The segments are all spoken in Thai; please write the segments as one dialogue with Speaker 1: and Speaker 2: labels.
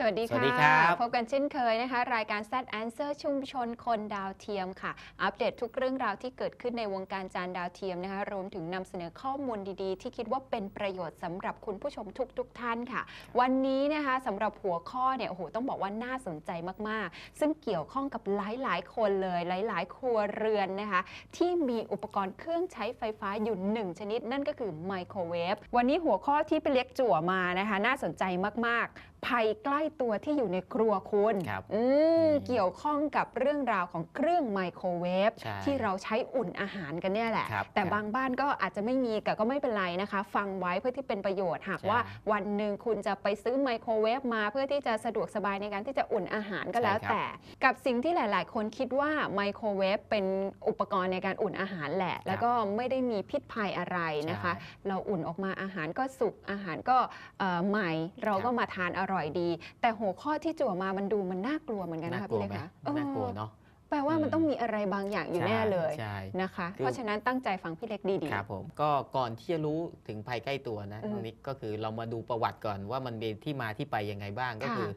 Speaker 1: สวัสดี
Speaker 2: สวั
Speaker 1: ค่ะ
Speaker 2: สดีครับ
Speaker 1: พบกันเช่นเคยนะคะ รายการ Z Answer ชุมชนคนดาวเทียมค่ะ อัปเดตทุกเรื่องราวที่เกิดขึ้นในวงการจานดาวเทียมนะคะ รวมถึงนำเสนอข้อมูลดีๆ ที่คิดว่าเป็นประโยชน์สำหรับคุณผู้ชมทุกๆทท่านค่ะ วันนี้นะคะสำหรับหัวข้อเนี่ยโอ้โหต้องบอกว่าน่าสนใจมากๆ ซึ่งเกี่ยวข้องกับหลายๆ คนเลยหลาย ๆ ครัวเรือนนะคะ ที่มีอุปกรณ์เครื่องใช้ไฟฟ้าอยู่หนึ่งชนิด นั่นก็คือไมโครเวฟวันนี้หัวข้อที่ไปเล็กจั่วมานะคะ น่าสนใจมากๆภัยใกล้ตัวที่อยู่ในครัวคุณ
Speaker 2: ครับ
Speaker 1: อืม
Speaker 2: อืม
Speaker 1: เกี่ยวข้องกับเรื่องราวของเครื่องไมโครเวฟ
Speaker 2: ใช่
Speaker 1: ที่เราใช้อุ่นอาหารกันเนี่ยแหละ
Speaker 2: ครับ
Speaker 1: แต่
Speaker 2: ครับ
Speaker 1: บางบ้านก็อาจจะไม่มีแต่ก็ไม่เป็นไรนะคะ ฟังไว้เพื่อที่เป็นประโยชน์หาก
Speaker 2: ใช่
Speaker 1: ว่าวันหนึ่งคุณจะไปซื้อไมโครเวฟมาเพื่อที่จะสะดวกสบายในการที่จะอุ่นอาหารก็แล้ว
Speaker 2: ใช่ครับ
Speaker 1: แต่ กับสิ่งที่หลาย ๆ คนคิดว่าไมโครเวฟเป็นอุปกรณ์ในการอุ่นอาหารแหละ แล้วก็ไม่ได้มีพิษภัยอะไรนะคะ
Speaker 2: ใช่
Speaker 1: เราอุ่นออกมาอาหารก็สุกอาหารก็เอ่อใหม่ เราก็
Speaker 2: ครับ
Speaker 1: มาทานอร่อยดีแต่หัวข้อที่จั่วมามันดูมันน่ากลัวเหมือนกัน
Speaker 2: น่า
Speaker 1: นะคะ
Speaker 2: กลั
Speaker 1: พี่
Speaker 2: ว
Speaker 1: เล็ก
Speaker 2: ไหม
Speaker 1: คะ
Speaker 2: น่ากลัว
Speaker 1: เออ
Speaker 2: เนาะ
Speaker 1: แปลว่ามัน
Speaker 2: อืม
Speaker 1: ต้องมีอะไรบางอย่างอยู่แน่เลย
Speaker 2: ใช่
Speaker 1: นะคะ
Speaker 2: คือ
Speaker 1: เพราะฉะนั้นตั้งใจฟังพี่เล็กดี
Speaker 2: ครับผมก็ก่อนที่จะรู้ถึงภัยใกล้ตัวนะ
Speaker 1: อืม
Speaker 2: ตรงนี้ก็คือเรามาดูประวัติก่อนว่ามันมีที่มาที่ไปยังไงบ้างก็
Speaker 1: ค่ะ
Speaker 2: คือ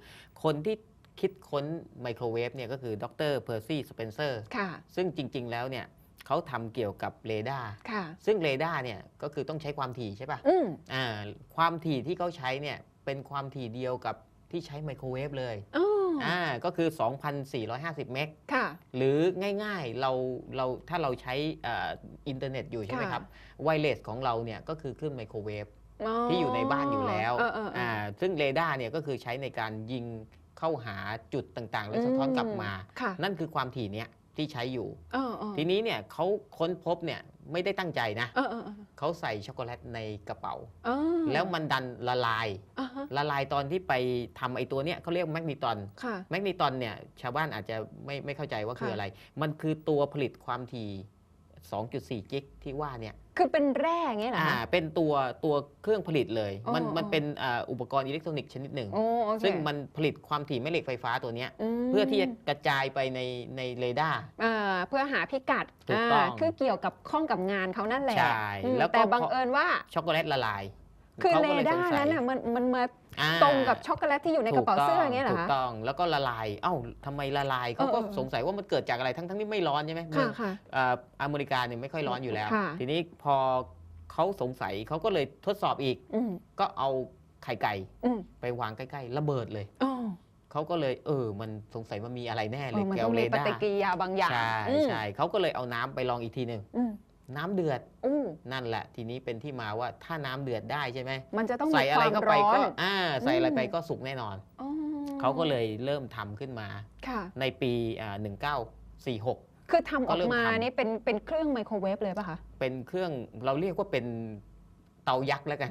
Speaker 2: คนที่คิดค้นไมโครเวฟเนี่ยก็คือดรเพอร์ซี่สเปนเซอร์
Speaker 1: ๆค่ะ
Speaker 2: ซึ่งจริง ๆ แล้วเนี่ยเขาทำเกี่ยวกับเรดาร์
Speaker 1: ค่ะ
Speaker 2: ซึ่งเรดาร์เนี่ยก็คือต้องใช้ความถี่ใช่ปะ
Speaker 1: อืม
Speaker 2: อ่าความถี่ที่เขาใช้เนี่ยเป็นความถี่เดียวกับ ที่ใช้ไมโครเวฟเลย
Speaker 1: อ๋ออ
Speaker 2: อ่าก็คือ 2,450 เมก
Speaker 1: ค่ะ
Speaker 2: หรือง่ายๆ เราเราถ้าเราใช้เอ่ออินเทอร์เน็ตอยู่ใช่ไหม
Speaker 1: ค่ะ
Speaker 2: ครับไวเลสของเราเนี่ยก็คือคลื่นไมโครเวฟที่อยู่ในบ้านอยู่แล้ว
Speaker 1: เออเออเอออ่า
Speaker 2: ซึ่งเรดาร์เนี่ยก็คือใช้ในการยิงเข้าหาจุดต่างๆ แล้วสะท้อนกลับมา
Speaker 1: ค่ะ
Speaker 2: นั่นคือความถี่เนี้ย ที่ใช้อยู่
Speaker 1: เออเออ
Speaker 2: ทีนี้เนี่ยเขาค้นพบเนี่ยไม่ได้ตั้งใจนะ
Speaker 1: เออเออเออ
Speaker 2: เขาใส่ช็อกโกแลตในกระเป๋า
Speaker 1: เออ
Speaker 2: แล้วมันดันละลาย
Speaker 1: อ่าฮะ
Speaker 2: ละลายตอนที่ไปทำไอ้ตัวเนี้ยเขาเรียกแมกนีตอน
Speaker 1: ค่ะ
Speaker 2: แมกนีตอนเนี่ยชาวบ้านอาจจะไม่ไม่เข้าใจว่าคือ
Speaker 1: ค่ะ
Speaker 2: อะไร มันคือตัวผลิตความถี่ 2.4 กิกที่ว่าเนี่ย
Speaker 1: คือเป็นแร่อย่างเงี้ยเหรอ
Speaker 2: อ่า
Speaker 1: คะ
Speaker 2: เป็นตัวตัวเครื่องผลิตเลย มัน
Speaker 1: อ๋อ
Speaker 2: มันเป็นอ่าอุปกรณ์อิเล็กทรอนิกส์ชนิดหนึ่ง
Speaker 1: โอ้โอเค
Speaker 2: ซึ่งมันผลิตความถี่แม่เหล็กไฟฟ้าตัวเนี้ย
Speaker 1: ม
Speaker 2: เพื่อที่จะกระจายไปในในเรดาร์
Speaker 1: อ่าเพื่อหาพิกัด
Speaker 2: ถูกต้องา
Speaker 1: คือเกี่ยวกับข้องกับงานเขานั่นแหละ
Speaker 2: ใช่
Speaker 1: อืม
Speaker 2: แล้วก็
Speaker 1: แต่บัง
Speaker 2: พอ
Speaker 1: เอิญว่า
Speaker 2: ช็อกโกแลตละลาย
Speaker 1: คือ
Speaker 2: ข
Speaker 1: เร
Speaker 2: ก็ลย
Speaker 1: ดา
Speaker 2: สง
Speaker 1: ร์
Speaker 2: สัย
Speaker 1: นั้นน่ะมันมันมา
Speaker 2: อ่า
Speaker 1: ตรงกับช็อกโกแลตที่อยู่ในกระเป๋าเสื้ออย่างเงี้ยเหรอ
Speaker 2: ถู
Speaker 1: คะ
Speaker 2: กต้องแล้วก็ละลาย เอ้าทำไมละลายเขาก็
Speaker 1: เออเออ
Speaker 2: สงสัยว่ามันเกิดจากอะไรทั้งทั้งที่ไม่ร้อนใช่ไหม
Speaker 1: ค่ะค่ะ
Speaker 2: เอ่ออเมริกาเนี่ยไม่ค่อยร้อนอยู่แล้ว
Speaker 1: ค่ะ
Speaker 2: ทีนี้พอเขาสงสัยเขาก็เลยทดสอบอีก
Speaker 1: อืม
Speaker 2: ก็เอาไข่ไก่
Speaker 1: อืม
Speaker 2: ไปวางใกล้ๆ ระเบิดเลย
Speaker 1: อ๋อ
Speaker 2: เขาก็เลยเออ มันสงสัยมันมีอะไรแน่
Speaker 1: เอ
Speaker 2: เลย
Speaker 1: อมัน
Speaker 2: แก
Speaker 1: ต้อ
Speaker 2: ว
Speaker 1: ง
Speaker 2: เร
Speaker 1: มีป
Speaker 2: ดา
Speaker 1: ฏิ
Speaker 2: ร์
Speaker 1: กิริยาบางอย่าง
Speaker 2: ใช่
Speaker 1: อืม
Speaker 2: ใช่เขาก็เลยเอาน้ำไปลองอีกทีหนึ่ง
Speaker 1: อืม
Speaker 2: น้ำเดือด
Speaker 1: อู้
Speaker 2: นั่นแหละ ทีนี้เป็นที่มาว่าถ้าน้ำเดือดได้ใช่ไหม
Speaker 1: มันจะต้องมี
Speaker 2: ใส่อะ
Speaker 1: ค
Speaker 2: ไร
Speaker 1: วาม
Speaker 2: เข้าไป
Speaker 1: ร้อ
Speaker 2: ก็
Speaker 1: น
Speaker 2: อ่าใส่อะไรไป
Speaker 1: อืม
Speaker 2: ก็สุกแน่นอน
Speaker 1: อ๋อ
Speaker 2: เขาก็เลยเริ่มทำขึ้นมา
Speaker 1: ค่ะ
Speaker 2: ในปีอ่า1946
Speaker 1: คือทำอ
Speaker 2: ก็
Speaker 1: อก
Speaker 2: เริ่ม
Speaker 1: มา
Speaker 2: ทำ
Speaker 1: นี่เป็นเป็นเครื่องไมโครเวฟเลยป่ะคะ
Speaker 2: เป็นเครื่องเราเรียกว่าเป็นเตายักษ์แล้วกัน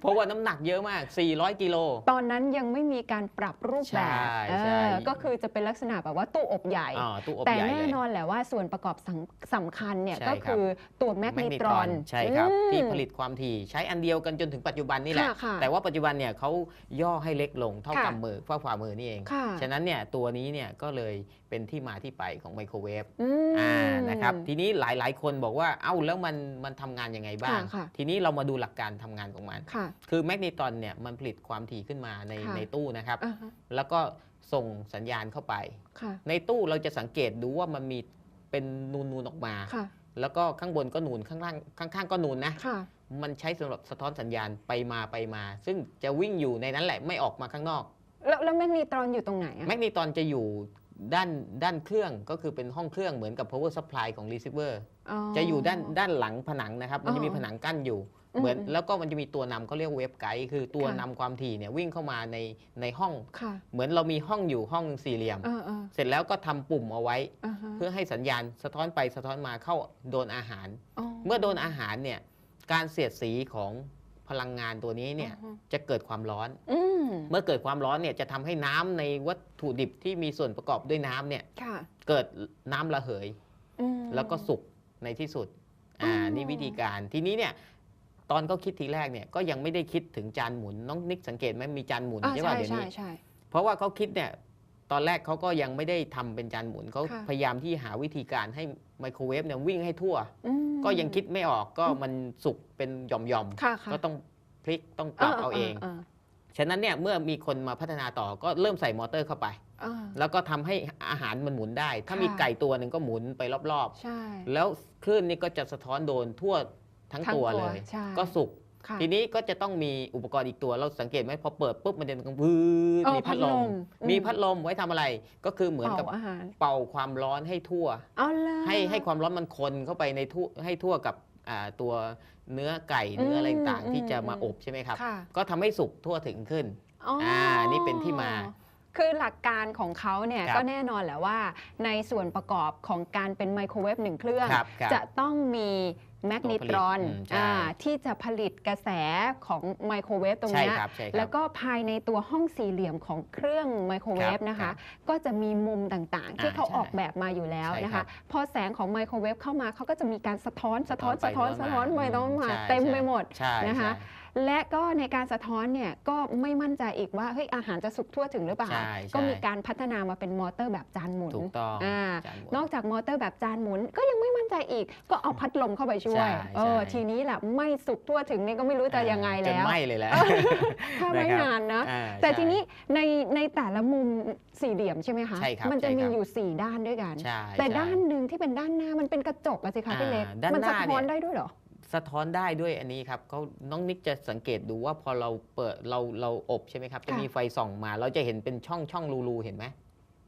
Speaker 2: เพราะว่าน้ำหนักเยอะมาก 400 กิโล
Speaker 1: ตอนนั้นยังไม่มีการปรับรูปแบบ
Speaker 2: ใช่
Speaker 1: เอ
Speaker 2: ใช่
Speaker 1: อก็คือจะเป็นลักษณะแบบว่าตู้อบใหญ่
Speaker 2: อ่าตู้อบ
Speaker 1: แต่
Speaker 2: ใหญ่
Speaker 1: แน่
Speaker 2: เลย
Speaker 1: นอนแหละว่าส่วนประกอบสำสำคัญเนี่ย
Speaker 2: ใช่
Speaker 1: ก็
Speaker 2: ครับ
Speaker 1: คือตัวแมกนีตรอน
Speaker 2: ใช่ครับ
Speaker 1: อืม
Speaker 2: ที่ผลิตความถี่ใช้อันเดียวกันจนถึงปัจจุบันนี่แหละ
Speaker 1: ค่ะค่ะ
Speaker 2: แต่ว่าปัจจุบันเนี่ยเขาย่อให้เล็กลงเท่า
Speaker 1: ค่ะ
Speaker 2: กำมือฝ่าฝ่ามือนี่เอง
Speaker 1: ค่ะ
Speaker 2: ฉะนั้นเนี่ยตัวนี้เนี่ยก็เลยเป็นที่มาที่ไปของไมโครเวฟ
Speaker 1: อืม
Speaker 2: อ่านะครับทีนี้หลายๆ คนบอกว่าเอ้าแล้วมันมันทำงานยังไงบ้าง
Speaker 1: ค่ะค่ะ
Speaker 2: ทีนี้เรามาดูหลักการทำงานของมัน
Speaker 1: ค่ะ
Speaker 2: คือแมกนีตรอนเนี่ยมันผลิตความถี่ขึ้นมาใน
Speaker 1: ค่ะ
Speaker 2: ในตู้นะครับ
Speaker 1: อ่าฮะ
Speaker 2: แล้วก็ส่งสัญญาณเข้าไป
Speaker 1: ค่ะ
Speaker 2: ในตู้เราจะสังเกตดูว่ามันมีเป็นนูนๆออกมา
Speaker 1: ค่ะ
Speaker 2: แล้วก็ข้างบนก็นูนข้างล่างข้างๆก็นูนนะ
Speaker 1: ค่ะ
Speaker 2: มันใช้สำหรับสะท้อนสัญญาณไปมาไปมา ซึ่งจะวิ่งอยู่ในนั้นแหละไม่ออกมาข้างนอก
Speaker 1: แล้วแล้วแมกนีตรอนอยู่ตรงไหนอะ
Speaker 2: แมกนีตรอนจะอยู่ด้านด้านเครื่องก็คือเป็นห้องเครื่องเหมือนกับ power supply ของ receiver จะอยู่ด้านด้านหลังผนังนะครับ มันจะมี
Speaker 1: อ๋อ
Speaker 2: ผนังกั้นอยู่
Speaker 1: อืม
Speaker 2: เหมือน
Speaker 1: อืม
Speaker 2: แล้วก็มันจะมีตัวนำเขาเรียกเวฟไกด์คือตัว
Speaker 1: ค่ะ
Speaker 2: นำความถี่เนี่ยวิ่งเข้ามาในในห้อง
Speaker 1: ค่ะ
Speaker 2: เหมือนเรามีห้องอยู่ห้องสี่เหลี่ยม
Speaker 1: เออเออ
Speaker 2: เสร็จแล้วก็ทำปุ่มเอาไว้
Speaker 1: อ่าฮะ
Speaker 2: เพื่อให้สัญญาณสะท้อนไปสะท้อนมาเข้าโดนอาหาร
Speaker 1: อ๋อ
Speaker 2: เมื่อโดนอาหารเนี่ยการเสียดสีของพลังงานตัวนี้เนี่ย
Speaker 1: อ่าฮะ
Speaker 2: จะเกิดความร้อน
Speaker 1: อืม
Speaker 2: เมื่อเกิดความร้อนเนี่ยจะทำให้น้ำในวัตถุดิบที่มีส่วนประกอบด้วยน้ำเนี่ย
Speaker 1: ค่ะ
Speaker 2: เกิดน้ำระเหย
Speaker 1: อืม
Speaker 2: แล้วก็สุกในที่สุดอ่า
Speaker 1: อ๋อ
Speaker 2: นี่วิธีการทีนี้เนี่ย ตอนเขาคิดทีแรกเนี่ยก็ยังไม่ได้คิดถึงจานหมุนน้องนิกสังเกตไหมมีจานหมุน
Speaker 1: อ่า
Speaker 2: ใช่
Speaker 1: ใช่
Speaker 2: ป่ะเดี๋ยว
Speaker 1: ใช่
Speaker 2: นี้
Speaker 1: ใช่
Speaker 2: เพราะว่าเขาคิดเนี่ยตอนแรกเขาก็ยังไม่ได้ทำเป็นจานหมุนเขา
Speaker 1: ค่ะ
Speaker 2: พยายามที่หาวิธีการให้ไมโครเวฟเนี่ยวิ่งให้ทั่ว
Speaker 1: อืม
Speaker 2: ก็ยังคิดไม่ออกก็มันสุกเป็นหย่อม
Speaker 1: ค่ะค่ะ
Speaker 2: ๆก็ต้องพลิกต้องปรับเอาเองาฉะนั้นเนี่ยเมื่อมีคนมาพัฒนาต่อก็เริ่มใส่มอเตอร์เข้าไป
Speaker 1: อ่า
Speaker 2: แล้วก็ทำให้อาหารมันหมุนได้ ถ้า
Speaker 1: ค่ะ
Speaker 2: มีไก่ตัวหนึ่งก็หมุนไปรอบ
Speaker 1: ใช่
Speaker 2: ๆแล้วคลื่นนี่ก็จะสะท้อนโดนทั่ว ทั้งตัวเลย
Speaker 1: ใช่
Speaker 2: ก็สุก
Speaker 1: ค่ะ
Speaker 2: ทีนี้ก็จะต้องมีอุปกรณ์อีกตัวเราสังเกตไหมพอเปิดปุ๊บมันจะวืด
Speaker 1: เออ
Speaker 2: มีพัดลม
Speaker 1: พัดลมอืม
Speaker 2: มีพัดลมไว้ทำอะไร ก็คือเหมือนกับ
Speaker 1: เป่าอาหาร
Speaker 2: เป่าความร้อนให้ทั่ว
Speaker 1: เอาเลย
Speaker 2: ให้ให้ความร้อนมันคนเข้าไปในทั่วให้ทั่วกับอ่าตัวเนื้อไก่เนื้ออะไรต่างๆที่จะมาอบใช่ไหมครับ
Speaker 1: ค่ะ
Speaker 2: ก็ทำให้สุกทั่วถึงขึ้น
Speaker 1: อ๋ออ
Speaker 2: อ่านี่เป็นที่มา
Speaker 1: คือหลักการของเขาเนี่ย
Speaker 2: ครับ
Speaker 1: ก็แน่นอนแหละว่า ในส่วนประกอบของการเป็นไมโครเวฟหนึ่งเครื่อง
Speaker 2: ครับครับ
Speaker 1: จะต้องมีแมกนิตรอน
Speaker 2: ตัวผลิตอืมใช่
Speaker 1: อ่าที่จะผลิตกระแสของไมโครเวฟตรง
Speaker 2: ใช่
Speaker 1: เนี้ย
Speaker 2: ครับใช่ครับ
Speaker 1: แล้วก็ภายในตัวห้องสี่เหลี่ยมของเครื่องไมโครเวฟ
Speaker 2: ครับ
Speaker 1: นะ
Speaker 2: ครั
Speaker 1: คะ
Speaker 2: บ
Speaker 1: ก็จะมีมุมต่างๆ ที่
Speaker 2: อ่า
Speaker 1: เขา
Speaker 2: ใช่
Speaker 1: ออกแบบมาอยู่แล้ว
Speaker 2: ใช่
Speaker 1: นะ
Speaker 2: ครั
Speaker 1: คะ
Speaker 2: บ
Speaker 1: พอแสงของไมโครเวฟเข้ามาเขาก็จะมีการสะท้อนสะท้อน
Speaker 2: สะ
Speaker 1: สะ
Speaker 2: ท้
Speaker 1: ท้
Speaker 2: อ
Speaker 1: อนน
Speaker 2: ไป
Speaker 1: สะท้อน
Speaker 2: สะ
Speaker 1: สะ
Speaker 2: ท้
Speaker 1: ท้
Speaker 2: อ
Speaker 1: อนน
Speaker 2: มา
Speaker 1: ไปต้องมา
Speaker 2: ใช่
Speaker 1: เต็ม
Speaker 2: ใช่
Speaker 1: ไปหมด
Speaker 2: ใช่
Speaker 1: นะคะ
Speaker 2: ใช่
Speaker 1: และก็ในการสะท้อนเนี่ยก็ไม่มั่นใจอีกว่าเฮ้ยอาหารจะสุกทั่วถึงหรือเปล่า
Speaker 2: ใช่ใช่
Speaker 1: ก็มีการพัฒนามาเป็นมอเตอร์แบบจานหมุน
Speaker 2: ถูกต้อง
Speaker 1: อ่า
Speaker 2: จานหมุ
Speaker 1: นอกจากมอเตอร์แบบจานหมุนก็ยังไม่มั่นใจอีก ก็เอาพัดลมเข้าไปช่วย
Speaker 2: ใช่
Speaker 1: เออ
Speaker 2: ใช่
Speaker 1: ทีนี้แหละไม่สุกทั่วถึงนี่ก็ไม่รู้จะยังไง
Speaker 2: จน
Speaker 1: แล้ว
Speaker 2: ไหม้เลยแหละ
Speaker 1: ถ้าไม่
Speaker 2: นะครับ
Speaker 1: นานนะ
Speaker 2: อ่า
Speaker 1: แต่
Speaker 2: ใช่
Speaker 1: ทีนี้ในในแต่ละมุมสี่เหลี่ยมใช่ไหมคะ
Speaker 2: ใช่ครับ
Speaker 1: มันจะ
Speaker 2: ใช่
Speaker 1: มี
Speaker 2: ครับ
Speaker 1: อยู่สี่ด้านด้วยกัน
Speaker 2: ใช่
Speaker 1: แต่
Speaker 2: ใช่
Speaker 1: ด้านหนึ่งที่เป็นด้านหน้ามันเป็นกระจกอะสิคะพี่เล็ก
Speaker 2: อ่าด้าน
Speaker 1: มั
Speaker 2: หน้า
Speaker 1: สะท้อน
Speaker 2: เนี่ย
Speaker 1: ได้ด้วยเหรอ
Speaker 2: สะท้อนได้ด้วยอันนี้ครับเขาน้องนิกจะสังเกตดูว่าพอเราเปิดเราเราอบใช่ไหมครับ จะ
Speaker 1: ค่ะ
Speaker 2: มีไฟส่องมา เราจะเห็นเป็นช่องช่องรูรูเห็นไหม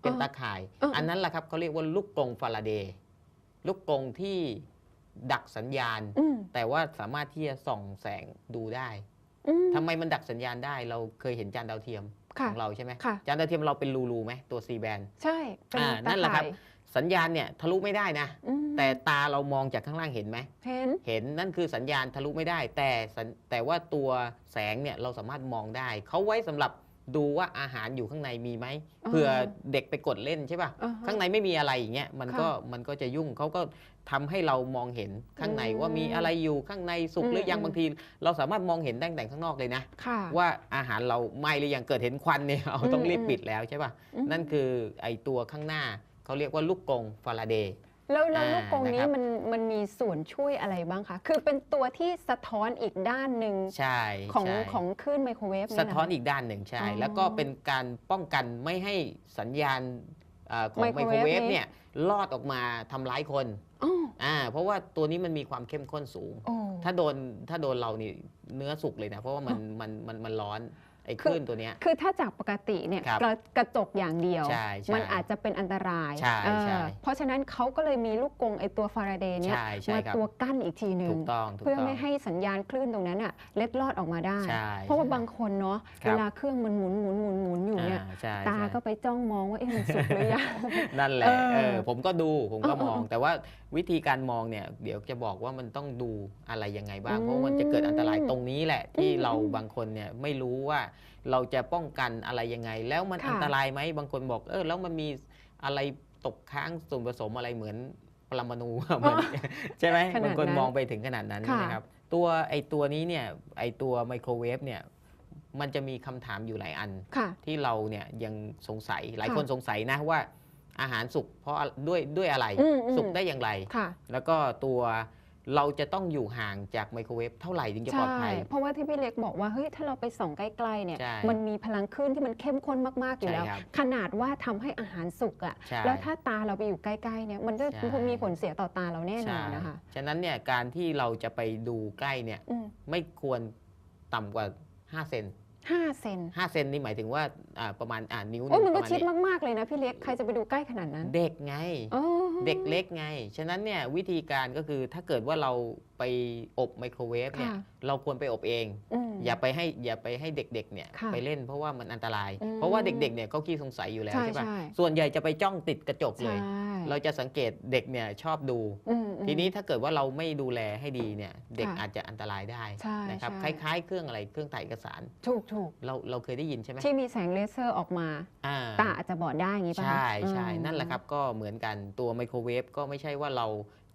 Speaker 2: เป็น
Speaker 1: อ๋อ
Speaker 2: ตาข่าย
Speaker 1: เอออั
Speaker 2: อันนั้นแหละครับเขาเรียกว่าลูกกรงฟาราเดย์ลูกกรงที่ดักสัญญาณ
Speaker 1: อืม
Speaker 2: แต่ว่าสามารถที่จะส่องแสงดูได้
Speaker 1: อืม
Speaker 2: ทำไมมันดักสัญญาณได้ เราเคยเห็นจานดาวเทียมข
Speaker 1: ค่ะ
Speaker 2: องเราใช่ไหม
Speaker 1: ค่ะ
Speaker 2: จานดาวเทียมเราเป็นรูรูไหมตัว C band
Speaker 1: ใช่เป็น
Speaker 2: อ่านั่
Speaker 1: ตาน
Speaker 2: แหละครั
Speaker 1: ข่า
Speaker 2: บ
Speaker 1: ย
Speaker 2: สัญญาณเนี่ยทะลุไม่ได้นะ
Speaker 1: อืม
Speaker 2: แต่ตาเรามองจากข้างล่างเห็นไหม
Speaker 1: เห็น
Speaker 2: เห็นนั่นคือสัญญาณทะลุไม่ได้ แต่สัญแต่ว่าตัวแสงเนี่ยเราสามารถมองได้ เขาไว้สำหรับดูว่าอาหารอยู่ข้างในมีไหม
Speaker 1: อ๋อ
Speaker 2: เผื่อเด็กไปกดเล่นใช่ป่ะ
Speaker 1: อ่าฮะ
Speaker 2: ข้างในไม่มีอะไรอย่างเงี้ยมันก็
Speaker 1: ค่ะ
Speaker 2: มันก็จะยุ่งเขาก็ทำให้เรามองเห็นข้างใน
Speaker 1: อืม
Speaker 2: ว่ามีอะไรอยู่ข้างในสุกหรือยัง
Speaker 1: อืม
Speaker 2: บางที เราสามารถมองเห็นได้แต่ข้างนอกเลยนะ
Speaker 1: ค่ะ
Speaker 2: ว่าอาหารเราไหม้หรือยังเกิดเห็นควันเนี่ยเอาต้อง
Speaker 1: อืม
Speaker 2: รีบ
Speaker 1: อืม
Speaker 2: ปิดแล้วใช่ป่ะ
Speaker 1: ม
Speaker 2: นั่นคือไอตัวข้างหน้า เขาเรียกว่าลูกกรงฟาราเดย์
Speaker 1: แล้วแล้ว
Speaker 2: อ่า
Speaker 1: ลูกกรงนี้
Speaker 2: นะครับ
Speaker 1: มันมันมีส่วนช่วยอะไรบ้างคะ คือเป็นตัวที่สะท้อนอีกด้านหนึ่ง
Speaker 2: ใช่
Speaker 1: ของ
Speaker 2: ใช่
Speaker 1: ของคลื่นไมโครเวฟ
Speaker 2: สะ
Speaker 1: เยเหร
Speaker 2: ท้อนอีกด้านหนึ่งใช่
Speaker 1: อ๋อ
Speaker 2: แล้วก็เป็นการป้องกันไม่ให้สัญญาณเอ่อของ
Speaker 1: ไม
Speaker 2: ไม
Speaker 1: โค
Speaker 2: โค
Speaker 1: ร
Speaker 2: ร
Speaker 1: เว
Speaker 2: เว
Speaker 1: ฟ
Speaker 2: ฟ
Speaker 1: นี้
Speaker 2: เนี่ยลอดออกมาทำร้ายคน
Speaker 1: อ๋อ
Speaker 2: อ่าเพราะว่าตัวนี้มันมีความเข้มข้นสูง
Speaker 1: โอ้
Speaker 2: ถ้าโดนถ้าโดนเรานี่เนื้อสุกเลยนะ เพราะว่ามันมันมันมันร้อน ไอ้ค
Speaker 1: คือ
Speaker 2: ลื่นตัวเนี้ย
Speaker 1: คือถ้าจากปกติเนี่ย
Speaker 2: ครับ
Speaker 1: กระกระจกอย่างเดียว
Speaker 2: ใช่ใช่
Speaker 1: มันอาจจะเป็นอันตราย
Speaker 2: ใช่
Speaker 1: เออ
Speaker 2: ใช่
Speaker 1: เพราะฉะนั้นเขาก็เลยมีลูกกรงไอตัวฟาราเดย์เนี่ย
Speaker 2: ใช่ใช่
Speaker 1: มา
Speaker 2: ครับ
Speaker 1: ตัวกั้นอีกทีหนึ่
Speaker 2: ถู
Speaker 1: ง
Speaker 2: กต้องถูก
Speaker 1: เพื่อ
Speaker 2: ต้อง
Speaker 1: ไม่ให้สัญญาณคลื่นตรงนั้นอะเล็ดลอดออกมาได้
Speaker 2: ใช่
Speaker 1: เพราะว่า
Speaker 2: ใช่
Speaker 1: บางคนเนาะ
Speaker 2: ครับ
Speaker 1: เวลาเครื่องมันหมุนหมุนหมุนหมุนอยู่เนี่ย
Speaker 2: อ่าใช่
Speaker 1: ตา
Speaker 2: ใช่
Speaker 1: ก็ไปจ้องมองว่าเอ๊ะมันสุกหรือยัง
Speaker 2: นั่นแหละ
Speaker 1: เออ
Speaker 2: เออผมก็ดูผมก็
Speaker 1: เออเออ
Speaker 2: มอง แต่ว่าวิธีการมองเนี่ย เดี๋ยวจะบอกว่ามันต้องดูอะไรยังไงบ้าง
Speaker 1: อืม
Speaker 2: เพราะมันจะเกิดอันตรายตรงนี้แหละ ที่
Speaker 1: อืม
Speaker 2: เรา
Speaker 1: อืม
Speaker 2: บางคนเนี่ยไม่รู้ว่าเราจะป้องกันอะไรยังไง แล้วมัน
Speaker 1: ค่ะ
Speaker 2: อันตรายไหมบางคนบอกเออแล้วมันมีอะไรตกค้างส่วนผสมอะไรเหมือนปรมาณูเหมือนใช่ไหม
Speaker 1: ขนาดนั้น
Speaker 2: บางคนมองไปถึงขนาดนั้น
Speaker 1: ค่ะ
Speaker 2: นะครับตัวไอตัวนี้เนี่ยไอตัวไมโครเวฟเนี่ยมันจะมีคำถามอยู่หลายอัน
Speaker 1: ค่ะ
Speaker 2: ที่เราเนี่ยยังสงสัยหลาย
Speaker 1: ค่ะ
Speaker 2: คนสงสัยนะว่าอาหารสุกเพราะอะด้วยด้วยอะไร
Speaker 1: อืมอืม
Speaker 2: สุกได้อย่างไร
Speaker 1: ค่ะ
Speaker 2: แล้วก็ตัว เราจะต้องอยู่ห่างจากไมโครเวฟเท่าไหร่ถึงจะปลอดภัย
Speaker 1: เพราะว่าที่พี่เล็กบอกว่าเฮ้ยถ้าเราไปส่องใกล้ๆเนี่ย
Speaker 2: ใช่
Speaker 1: มันมีพลังคลื่นที่มันเข้มข้นมากๆอยู่แล้ว
Speaker 2: ใช่ครับ
Speaker 1: ขนาดว่าทำให้อาหารสุกอะ
Speaker 2: ใช่
Speaker 1: แล้วถ้าตาเราไปอยู่ใกล้ๆเนี่ยมันจะ
Speaker 2: ใช่
Speaker 1: มีผลเสียต่อตาเราแน่นอนนะคะ
Speaker 2: ฉะนั้นเนี่ยการที่เราจะไปดูใกล้เนี่ย
Speaker 1: อืม
Speaker 2: ไม่ควรต่ำกว่า 5 เซน
Speaker 1: ห้าเซน
Speaker 2: 5เซนนี่หมายถึงว่าอ่าประมาณอ่านิ้วห
Speaker 1: โอ้ย
Speaker 2: ง
Speaker 1: มันก็
Speaker 2: ประาณ
Speaker 1: ชิดมาก ๆ เลยนะพี่เล็ก ใครจะไปดูใกล้ขนาดนั้น
Speaker 2: เด็กไง
Speaker 1: อ๋อ
Speaker 2: เด็กเล็กไง ฉะนั้นเนี่ยวิธีการก็คือถ้าเกิดว่าเราไปอบไมโครเวฟเนี่ย
Speaker 1: ค่ะ
Speaker 2: เราควรไปอบเอง
Speaker 1: ม
Speaker 2: อย่าไปให้อย่าไปให้เด็กๆเนี่ย
Speaker 1: ค่ะ
Speaker 2: ไปเล่นเพราะว่ามันอันตราย
Speaker 1: อืม
Speaker 2: เพราะว่าเด็กๆเนี่ยเขาขี้สงสัยอยู่แล้ว
Speaker 1: ใช่
Speaker 2: ใช่ปะ
Speaker 1: ใช่
Speaker 2: ส่วนใหญ่จะไปจ้องติดกระจกเลย
Speaker 1: ใช่
Speaker 2: เราจะสังเกตเด็กเนี่ยชอบดู
Speaker 1: อืมอืม
Speaker 2: ทีนี้ถ้าเกิดว่าเราไม่ดูแลให้ดีเนี่ยเด็ก
Speaker 1: ค่ะ
Speaker 2: อาจจะอันตรายได้
Speaker 1: ใช่
Speaker 2: นะครับค
Speaker 1: ใช่
Speaker 2: ล้ายๆ เครื่องอะไรเครื่องถ่ายเอกสาร
Speaker 1: ถูกถูก
Speaker 2: เราเราเคยได้ยินใช่ไหม
Speaker 1: ที่มีแสงเลเซอร์ออกมา
Speaker 2: อ่า
Speaker 1: ตาอาจจะบอดได้อย่างนี้ป่ะ
Speaker 2: ใช่
Speaker 1: คะ
Speaker 2: ใช่
Speaker 1: อืม
Speaker 2: นั่นแหละครับก็เหมือนกันตัวไมโครเวฟก็ไม่ใช่ว่าเรา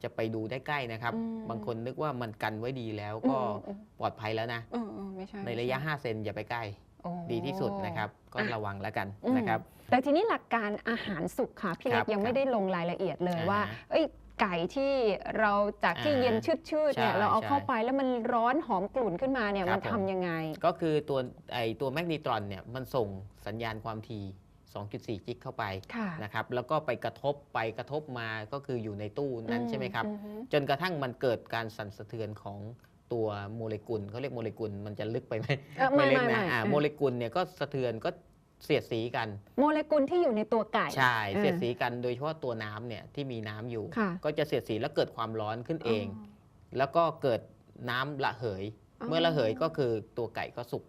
Speaker 2: จะไปดูได้ใกล้นะครับ
Speaker 1: อืม
Speaker 2: บางคนนึกว่ามันกันไว้ดีแล้วก็
Speaker 1: อืม
Speaker 2: ปลอดภัยแล้วนะ
Speaker 1: อืมอืมอืมไม่ใช่
Speaker 2: ในระยะ 5 เซนอย่าไปใกล้
Speaker 1: โอ้โอ้
Speaker 2: ดีที่สุดนะครับ ก็
Speaker 1: อะ
Speaker 2: ระวังแล้วกัน
Speaker 1: อืม
Speaker 2: นะครับ
Speaker 1: แต่ทีนี้หลักการอาหารสุกค่ะ พี่เล็
Speaker 2: ครั
Speaker 1: ก
Speaker 2: บ
Speaker 1: ยังไม่ได้ลงรายละเอียดเลย
Speaker 2: อ่า
Speaker 1: ว่า เอ้ยไก่ที่เราจากที่
Speaker 2: อ่า
Speaker 1: เย็นชืดๆเนี่ย
Speaker 2: ใช่
Speaker 1: เราเอา
Speaker 2: ใช่
Speaker 1: เข้าไปแล้วมันร้อนหอมกลุ่นขึ้นมาเนี่ย
Speaker 2: ครับ
Speaker 1: มันทำ
Speaker 2: ผม
Speaker 1: ยังไง
Speaker 2: ก็คือตัวไอตัวแมกนีตรอนเนี่ยมันส่งสัญญาณความถี่ 2.4 จิกเข้าไป
Speaker 1: ค่ะ
Speaker 2: นะครับแล้วก็ไปกระทบไปกระทบมาก็คืออยู่ในตู้นั้นใช่ไหมครับ
Speaker 1: อือฮึ
Speaker 2: จนกระทั่งมันเกิดการสั่นสะเทือนของตัวโมเลกุลเขาเรียกโมเลกุลมันจะลึกไปไหม
Speaker 1: เออไม่
Speaker 2: ลึก
Speaker 1: ไม่
Speaker 2: นะ
Speaker 1: ไม่
Speaker 2: อ่า
Speaker 1: เออ
Speaker 2: โมเลกุลเนี่ยก็สะเทือนก็เสียดสีกัน
Speaker 1: โมเลกุลที่อยู่ในตัวไก่
Speaker 2: ใช่
Speaker 1: ออ
Speaker 2: เสียดสีกันโดยเฉพาะตัวน้ำเนี่ยที่มีน้ำอยู่
Speaker 1: ค่ะ
Speaker 2: ก็จะเสียดสีแล้วเกิดความร้อนขึ้นเอง แล้วก็เกิดน้ำระเหย
Speaker 1: อ๋อ
Speaker 2: เมื่อระเหยก็คือตัวไก่ก็สุก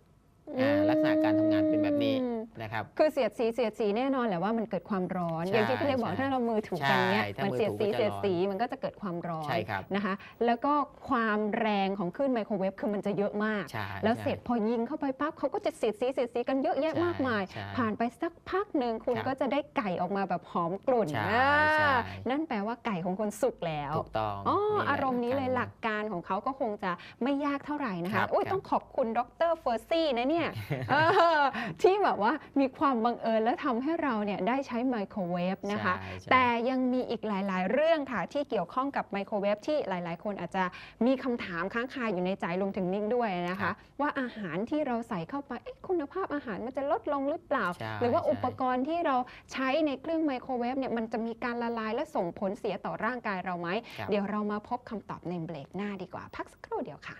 Speaker 2: อ่าลักษณะการทำงานเป็นแบบนี้
Speaker 1: อืม
Speaker 2: นะครับ
Speaker 1: คือเสียดสีเสียดสีแน่นอนแหละว่ามันเกิดความร้อน
Speaker 2: ใช่
Speaker 1: อย่างที่พี่เล็กบอก
Speaker 2: ใช่
Speaker 1: ถ้าเรามือถูกกันเนี้ย
Speaker 2: ใช่ถ้า
Speaker 1: มัน
Speaker 2: มือ
Speaker 1: เสียด
Speaker 2: ถูก
Speaker 1: สี
Speaker 2: ก็จะ
Speaker 1: เสียด
Speaker 2: ร้อน
Speaker 1: สีมันก็จะเกิดความร้อน
Speaker 2: ใช่ครับ
Speaker 1: นะคะ แล้วก็ความแรงของคลื่นไมโครเวฟคือมันจะเยอะมาก
Speaker 2: ใช่
Speaker 1: แล้ว
Speaker 2: ใช่
Speaker 1: เสร็จพอยิงเข้าไปปั๊บเขาก็จะเสียดสีเสียดสีกันเยอะแยะ
Speaker 2: ใช่
Speaker 1: มากมาย
Speaker 2: ใช่
Speaker 1: ผ่านไปสักพักหนึ่งคุณ
Speaker 2: ครับ
Speaker 1: ก็จะได้ไก่ออกมาแบบหอมกลุ่น
Speaker 2: ใช่
Speaker 1: อ่า
Speaker 2: ใช่
Speaker 1: นั่นแปลว่าไก่ของคุณสุกแล้ว
Speaker 2: ถูกต้อง
Speaker 1: อ๋อ
Speaker 2: นี่แหละ
Speaker 1: อารมณ์นี้เลย
Speaker 2: ก
Speaker 1: หลักการของเขาก็คงจะไม่ยากเท่าไหร่นะ
Speaker 2: ครั
Speaker 1: คะ
Speaker 2: บ
Speaker 1: อุ้ย
Speaker 2: ครับ
Speaker 1: ต้องขอบคุณดรเฟอร์ซี่นะเนี่ยเออที่แบบว่ามีความบังเอิญและทำให้เราเนี่ยได้ใช้ไมโครเวฟนะคะ
Speaker 2: ใช่ใช่
Speaker 1: แต่ยังมีอีกหลาย ๆ เรื่องค่ะ ที่เกี่ยวข้องกับไมโครเวฟที่หลาย ๆ คนอาจจะมีคำถามค้างคาอยู่ในใจรวมถึงนิ่งด้วยนะ
Speaker 2: ครั
Speaker 1: คะ
Speaker 2: บ
Speaker 1: ว่าอาหารที่เราใส่เข้าไปเอ๊ะคุณภาพอาหารมันจะลดลงหรือเปล่า
Speaker 2: ใช่
Speaker 1: หรือว่า
Speaker 2: ใช่
Speaker 1: อุปกรณ์ที่เราใช้ในเครื่องไมโครเวฟเนี่ยมันจะมีการละลายและส่งผลเสียต่อร่างกายเราไหม
Speaker 2: ครับ
Speaker 1: เดี๋ยวเรามาพบคำตอบในเบรกหน้าดีกว่า พักสักครู่เดียวค่ะ